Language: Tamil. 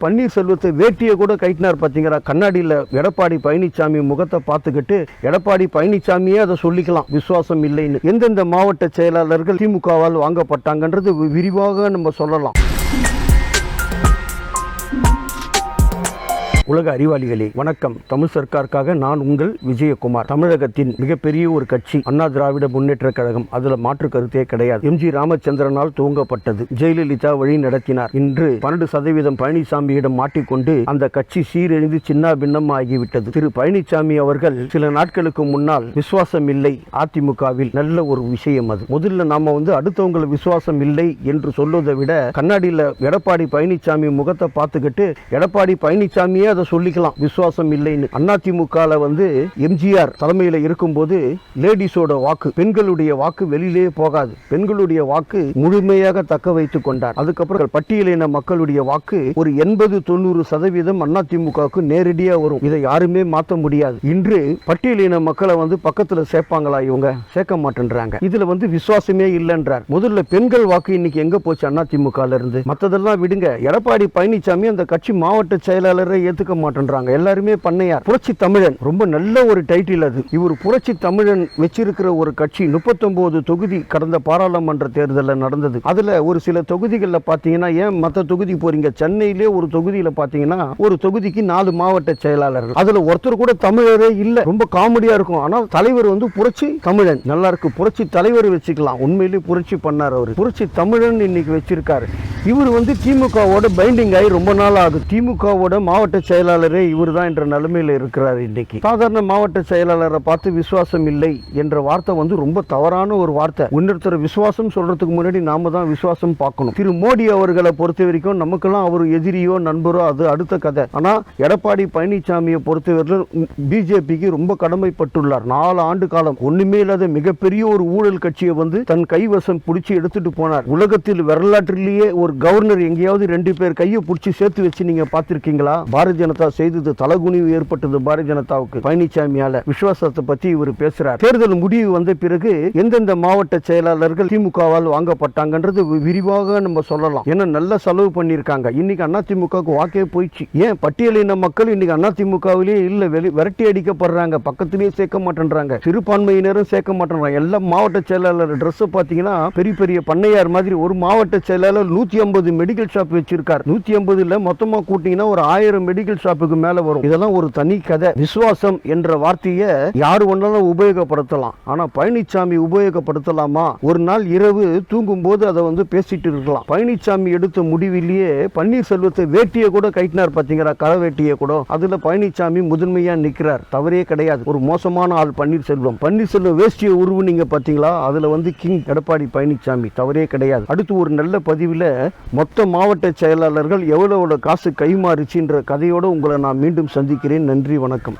பன்னீர்செல்வத்தை வேட்டியை கூட கைட்டினார் பார்த்தீங்களா கண்ணாடியில் எடப்பாடி பழனிசாமி முகத்தை பார்த்துக்கிட்டு எடப்பாடி பழனிசாமியே அதை சொல்லிக்கலாம் விசுவாசம் இல்லைன்னு. எந்தெந்த மாவட்ட செயலாளர்கள் திமுகவால் வாங்கப்பட்டாங்கன்றது வி- விரிவாக நம்ம சொல்லலாம். உலக அறிவாளிகளே வணக்கம். தமிழ் சர்க்காருக்காக நான் உங்கள் விஜயகுமார். தமிழகத்தின் மிகப்பெரிய ஒரு கட்சி அண்ணா திராவிட முன்னேற்ற கழகம். அதுல மாற்று கருத்தே கிடையாது. எம். ஜி. ராமச்சந்திரனால் துவங்கப்பட்டது. ஜெயலலிதா வழி நடத்தினார். இன்று பன்னெண்டு சதவீதம் பழனிசாமியிடம் மாட்டிக்கொண்டு அந்த கட்சி சீரழிந்து சின்ன பின்னம் ஆகிவிட்டது. திரு. பழனிசாமி அவர்கள் சில நாட்களுக்கு முன்னால் விசுவாசம் இல்லை அதிமுகவில் நல்ல ஒரு விஷயம் அது. முதல்ல நாம வந்து அடுத்தவங்களை விசுவாசம் இல்லை என்று சொல்வதை விட கண்ணாடியில் எடப்பாடி பழனிசாமி முகத்தை பார்த்துக்கிட்டு எடப்பாடி பழனிசாமியே அதை சொல்லிக்கலாம். விசுவாசம் இல்லைன்னு. அதிமுகல வந்து எம்ஜிஆர் தலைமையில் இருக்கும்போது லேடிஸோட வாக்கு பெண்களுடைய வாக்கு வெளியிலே போகாது. பெண்களுடைய வாக்கு முழுமையாக தக்க வைத்துக் கொண்டார். அதுக்கப்புறம் பட்டியலின மக்களுடைய வாக்கு ஒரு எண்பது தொண்ணூறு சதவீதம் அதிமுகவுக்கு நேரடியா வரும். இதை யாருமே மாற்ற முடியாது. இன்று பட்டியலின மக்களை வந்து பக்கத்துல சேர்ப்பாங்களா இவங்க? சேர்க்க மாட்டேன்றாங்க. இதுல வந்து விசுவாசமே இல்லைன்றார். முதல்ல பெண்கள் வாக்கு இன்னைக்கு எங்க போச்சு அதிமுகல இருந்து? மத்ததெல்லாம் விடுங்க. எடப்பாடி பழனிசாமி அந்த கட்சி மாவட்ட செயலாளரை ஏத்துக்க மாட்டேன்றாங்க. எல்லாருமே பண்ணையார். புரட்சி தமிழன். ரொம்ப நல்ல ஒரு டைட்டில் அது. இவர் புரட்சி தமிழன் வச்சிருக்கிற ஒரு கட்சி முப்பத்தொன்பது தொகுதி கடந்த பாராளுமன்ற தேர்தலில் நடந்தது. அதுல ஒரு சில தொகுதிகளில் பார்த்தீங்கன்னா ஏன் மற்ற தொகுதி போறீங்க? சென்னையிலே ஒரு தொகுதியில் பார்த்தீங்கன்னா ஒரு தொகுதிக்கு நாலு மாவட்ட செயலாளர்கள். அதுல ஒருத்தர் கூட தமிழரே இல்லை. ரொம்ப காமெடியா இருக்கும். ஆனால் தலைவர் வந்து புரட்சி தமிழன். நல்லா இருக்கு. புரட்சி தலைவர் வச்சுக்கலாம். உண்மையிலேயே புரட்சி பண்ணார் அவர். புரட்சி தமிழன் இன்னைக்கு வச்சிருக்காரு. இவர் வந்து திமுகவோட பைண்டிங் ஆகி ரொம்ப நாள் ஆகுது. திமுகவோட மாவட்ட செயலாளரே இவர் தான் என்ற நிலைமையில் இருக்கிறார் இன்னைக்கு சாதாரண மாவட்ட செயலாளரை பார்த்து விசுவாசம் இல்லை என்ற வார்த்தை வந்து ரொம்ப தவறான ஒரு வார்த்தை. இன்னொருத்தர் விசுவாசம் சொல்றதுக்கு முன்னாடி நாம தான் விசுவாசம் பார்க்கணும். திரு மோடி அவர்களை பொறுத்த வரைக்கும் நமக்கெல்லாம் அவர் எதிரியோ நண்பரோ அது அடுத்த கதை. ஆனா எடப்பாடி பழனிசாமியை பொறுத்தவரையில் பிஜேபிக்கு ரொம்ப கடமைப்பட்டுள்ளார். நாலு ஆண்டு காலம் ஒண்ணுமே இல்லாத மிகப்பெரிய ஒரு ஊழல் கட்சியை வந்து தன் கைவசம் பிடிச்சி எடுத்துட்டு போனார். உலகத்தில் வரலாற்றிலேயே ஒரு கவர்னர் எங்கேயாவது ரெண்டு பேர் கையை பிடிச்சி சேர்த்து வச்சு நீங்க பார்த்திருக்கீங்களா? பாரதிய ஜனதா செய்தது தலகுனிவு ஏற்பட்டது பாரதிய ஜனதாவுக்கு. பழனிசாமியால விசுவாசத்தை பத்தி இவர் பேசுறார். தேர்தல் முடிவு வந்த பிறகு எந்தெந்த மாவட்ட செயலாளர்கள் திமுகவால் வாங்கப்பட்டாங்கன்றது விரிவாக நம்ம சொல்லலாம். ஏன்னா நல்ல செலவு பண்ணியிருக்காங்க. இன்னைக்கு அண்ணா திமுகவுக்கு வாக்கே போயிடுச்சு. ஏன் பட்டியலின மக்கள் இன்னைக்கு அண்ணா அதிமுகவிலேயே இல்ல விரட்டி அடிக்கப்படுறாங்க. பக்கத்திலேயே சேர்க்க மாட்டேன்றாங்க. சிறுபான்மையினரும் சேர்க்க மாட்டேன்றாங்க. எல்லா மாவட்ட செயலாளர் ட்ரெஸ் பார்த்தீங்கன்னா பெரிய பெரிய பண்ணையார் மாதிரி ஒரு மாவட்ட செயலாளர் நூத்தி ஐம்பது மெடிக்கல் ஷாப் வச்சிருக்கார். நூத்தி ஐம்பதுல மொத்தமா கூட்டிங்கன்னா ஒரு ஆயிரம் மெடிக்கல் ஷாப்புக்கு மேல வரும். இதெல்லாம் ஒரு தனி கதை. விசுவாசம் என்ற வார்த்தையை யாரு ஒன்றாலும் உபயோகப்படுத்தலாம். ஆனா பழனிசாமி உபயோகப்படுத்தலாமா? ஒரு நாள் இரவு தூங்கும் போது அதை வந்து பேசிட்டு இருக்கலாம். பழனிசாமி எடுத்த முடிவிலேயே பன்னீர்செல்வத்தை வேட்டியை கூட கைட்டினார் பாத்தீங்களா? களை வேட்டியை கூட. அதுல பழனிசாமி முதன்மையா நிக்கிறார். தவறே கிடையாது. ஒரு மோசமான ஆள் பன்னீர்செல்வம். பன்னீர்செல்வம் வேஷ்டியை உருவுனீங்க பாத்தீங்களா? அதுல வந்து கிங் எடப்பாடி பழனிசாமி தவறே கிடையாது. அடுத்து ஒரு நல்ல பதிவில் மொத்த மாவட்ட செயலாளர்கள் எவ்வளவு காசு கைமாறுச்சுன்ற கதையோட உங்களை நான் மீண்டும் சந்திக்கிறேன். நன்றி வணக்கம்.